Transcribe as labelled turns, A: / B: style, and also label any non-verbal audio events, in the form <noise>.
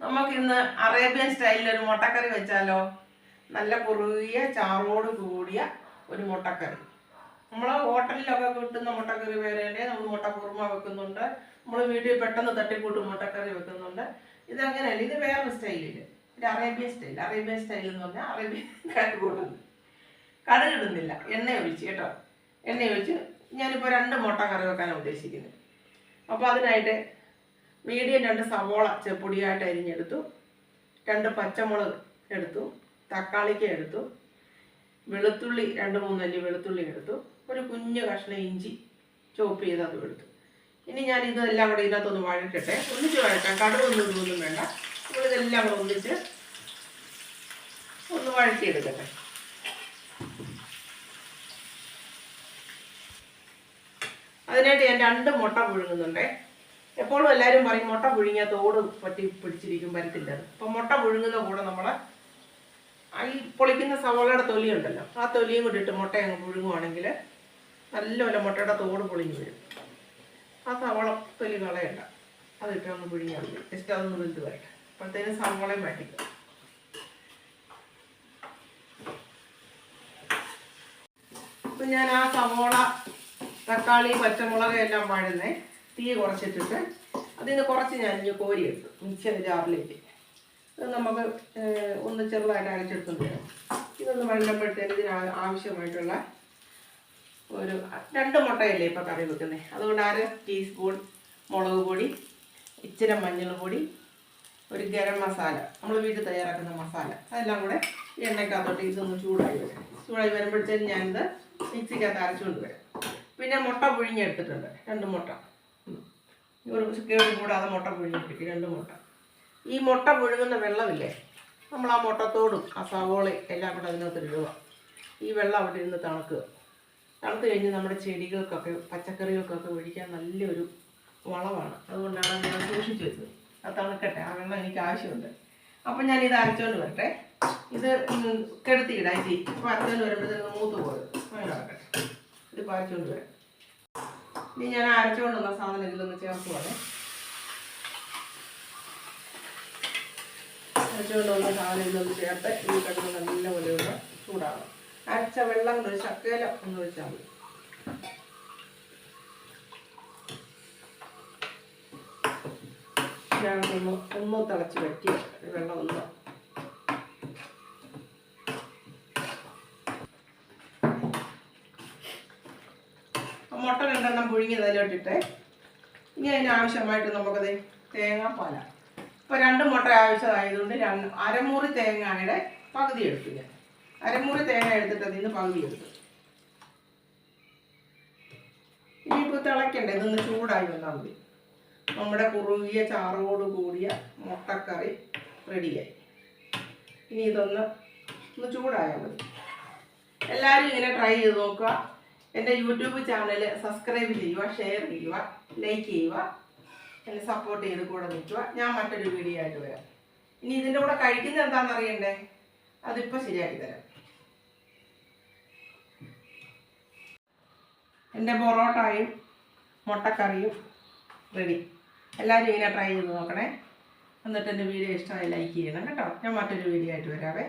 A: നമുക്ക് ഇന്ന് അറേബ്യൻ സ്റ്റൈലിൽ ഒരു മുട്ടക്കറി വെച്ചാലോ? നല്ല കുറുകിയ ചാറോട് കൂടിയ ഒരു മുട്ടക്കറി. നമ്മൾ ഹോട്ടലിലൊക്കെ കിട്ടുന്ന മുട്ടക്കറി വേറെ നമ്മൾ മുട്ട കുറുമ വെക്കുന്നുണ്ട്. നമ്മൾ വീട്ടിൽ പെട്ടെന്ന് തട്ടിക്കൂട്ട് മുട്ടക്കറി വെക്കുന്നുണ്ട്. ഇതങ്ങനെയല്ല ഇത് വേറൊരു സ്റ്റൈലിൽ ഒരു അറേബ്യൻ സ്റ്റൈൽ അറേബ്യൻ സ്റ്റൈൽ എന്ന് പറഞ്ഞാൽ അറേബ്യൻ <laughs> കടുകൂടുന്നു കടുകിടുന്നില്ല എണ്ണ ഒഴിച്ച് കേട്ടോ. എണ്ണ ഒഴിച്ച് ഞാനിപ്പോൾ രണ്ട് മുട്ടക്കറി കറി വെക്കാനാണ് ഉദ്ദേശിക്കുന്നത് അപ്പോൾ അതിനായിട്ട് മീഡിയം രണ്ട് സവോള ചെപ്പൊടിയായിട്ട് അരിഞ്ഞെടുത്തു. രണ്ട് പച്ചമുളക് എടുത്തു. തക്കാളിക്ക എടുത്തു. വെളുത്തുള്ളി രണ്ട് മൂന്നല്ലി വെളുത്തുള്ളി എടുത്തു. ഒരു കുഞ്ഞു കഷ്ണം ഇഞ്ചി ചോപ്പ് ചെയ്ത് അതും എടുത്തു. ഇനി ഞാൻ ഇതെല്ലാം കൂടെ ഇതിനകത്തൊന്ന് വഴക്കട്ടെ ഒന്നിച്ച് വഴറ്റാം. കടുകൊന്നും ഇതൊന്നും വേണ്ട. നമ്മളിതെല്ലാം കൂടെ ഒന്നിച്ച് ഒന്ന് വഴക്കിയെടുക്കട്ടെ അതിനായിട്ട് ഞാൻ രണ്ട് മുട്ട പുഴുങ്ങുന്നുണ്ടേ. എപ്പോഴും എല്ലാവരും പറയും മുട്ട പുഴുങ്ങിയ തോട് പറ്റി പിടിച്ചിരിക്കും വരത്തില്ല അപ്പം മുട്ട പുഴുങ്ങുന്ന കൂടെ നമ്മൾ ഈ പൊളിക്കുന്ന സവോളയുടെ തൊലി ഉണ്ടല്ലോ ആ തൊലിയും കൂടി ഇട്ട് മുട്ട അങ്ങ് പുഴുങ്ങുവാണെങ്കിൽ നല്ലപോലെ മുട്ടയുടെ തോട് പൊളിഞ്ഞു വരും. ആ സവോള തൊലി കളയണ്ട. അതിട്ട് ഒന്ന് പുഴുങ്ങിയാൽ മതി. ജസ്റ്റ് അതൊന്ന് വെന്ത് വരട്ടെ. അപ്പോഴത്തേനും സവോളയും അപ്പം ഞാൻ ആ സവോള തക്കാളി പച്ചമുളക് എല്ലാം വഴന്നേ. തീ കുറച്ചിട്ടിട്ട് അതിൽ നിന്ന് കുറച്ച് ഞാൻ ഇനി കോരിയെടുത്തു മിക്സിയുടെ ജാറിലേക്ക്. ഇത് നമുക്ക് ഒന്ന് ചെറുതായിട്ട് അരച്ചെടുത്തു തരാം. ഇതൊന്ന് വഴങ്ങുമ്പോഴത്തേന് ഇതിന് ആവശ്യമായിട്ടുള്ള ഒരു രണ്ട് മുട്ടയല്ലേ ഇപ്പോൾ കറി വെക്കുന്നത് അതുകൊണ്ട് അര ടീസ്പൂൺ മുളക് പൊടി ഇച്ചിരി മഞ്ഞൾ പൊടി ഒരു ഗരം മസാല. നമ്മൾ വീട്ടിൽ തയ്യാറാക്കുന്ന മസാല. അതെല്ലാം കൂടെ എണ്ണയ്ക്കകത്തോട്ട് ഇതൊന്ന് ചൂടായി വരും ചൂടായി വരുമ്പോഴത്തേക്കും ഞാനിത് മിക്സിക്കകത്ത് അരച്ചുകൊണ്ട് വരാം. പിന്നെ മുട്ട പുഴുങ്ങിയെടുത്തിട്ടുണ്ട് രണ്ട് മുട്ട. ഒരു കേട് കൂടാതെ മുട്ട പുഴുങ്ങിയെടുക്കും രണ്ട് മുട്ട. ഈ മുട്ട പുഴുങ്ങുന്ന വെള്ളമില്ലേ? നമ്മൾ ആ മുട്ടത്തോടും ആ സവോളയും എല്ലാം കൂടെ അതിനകത്ത് ഇടുക. ഈ വെള്ളം അവിടെ ഇരുന്ന് തണുക്കുക തണുത്ത് കഴിഞ്ഞ് നമ്മുടെ ചെടികൾക്കൊക്കെ പച്ചക്കറികൾക്കൊക്കെ ഒഴിക്കാൻ നല്ലൊരു വളമാണ്. അതുകൊണ്ടാണ് ഞാൻ സൂക്ഷിച്ചു വെച്ചത്. അത് തണുക്കട്ടെ ആ വെള്ളം എനിക്ക് ആവശ്യമുണ്ട്. അപ്പം ഞാൻ ഇത് അരച്ചുകൊണ്ട് വരട്ടെ. ഇത് കെടുത്തിയിടാം ഇതി അപ്പോൾ അരച്ചുകൊണ്ട് വരുമ്പോഴത്തേക്ക് മൂത്ത് പോയത് അങ്ങനെ ഇത് പാച്ചോണ്ട് വരാം. ഇനി ഞാൻ അരച്ചുകൊണ്ടുവന്ന സാധനം ഇതിലൊന്ന് ചേർക്കുവാണേ അരച്ചുകൊണ്ടുവന്ന സാധനം ഇതിലൊന്ന് ചേർത്ത് ഈ കിടന്ന് നല്ലപോലെ ഒന്ന് ചൂടാകണം അരച്ച വെള്ളം ഒരു ശക്കയില ഒന്ന് വെച്ചാൽ മതി. ഒന്ന് തിളച്ച് വറ്റി വെള്ളം ഒന്ന് മുട്ട രണ്ടെണ്ണം പുഴുങ്ങിയത് അതിലോട്ടിട്ട് ഇനി അതിന് ആവശ്യമായിട്ട് നമുക്കത് തേങ്ങാപ്പാല ഇപ്പോൾ രണ്ട് മുട്ട ആവശ്യമായതുകൊണ്ട് രണ്ട് അരമുറി തേങ്ങയുടെ പകുതി എടുത്തു ഞാൻ അരമുറി തേങ്ങ എടുത്തിട്ട് അതിൽ നിന്ന് പകുതി എടുത്തു ഇനിയിപ്പോൾ തിളയ്ക്കണ്ടേ ഇതൊന്ന് ചൂടായി വന്നാൽ മതി. നമ്മുടെ കുറുകിയ ചാറോട് കൂടിയ മുട്ടക്കറി റെഡിയായി. ഇനി ഇതൊന്ന് ഒന്ന് ചൂടായാൽ മതി. എല്ലാവരും ഇങ്ങനെ ട്രൈ ചെയ്ത് നോക്കുക. എന്റെ യൂട്യൂബ് ചാനൽ സബ്സ്ക്രൈബ് ചെയ്യുക ഷെയർ ചെയ്യുക ലൈക്ക് ചെയ്യുക എന്നെ സപ്പോർട്ട് ചെയ്ത് കൂടെ നിൽക്കുക. ഞാൻ മറ്റൊരു വീഡിയോ ആയിട്ട് വരാം. ഇനി ഇതിന്റെ കൂടെ കഴിക്കുന്നത് എന്താണെന്ന് അറിയണ്ടേ? അതിപ്പോൾ ശരിയാക്കി തരാം. എന്റെ പൊറോട്ടയും മുട്ടക്കറിയും റെഡി എല്ലാവരും ഇങ്ങനെ ട്രൈ ചെയ്ത് നോക്കണേ. എന്നിട്ട് എന്റെ വീഡിയോ ഇഷ്ടമായി ലൈക്ക് ചെയ്യണം കേട്ടോ. ഞാൻ മറ്റൊരു വീഡിയോ ആയിട്ട് വരാവേ.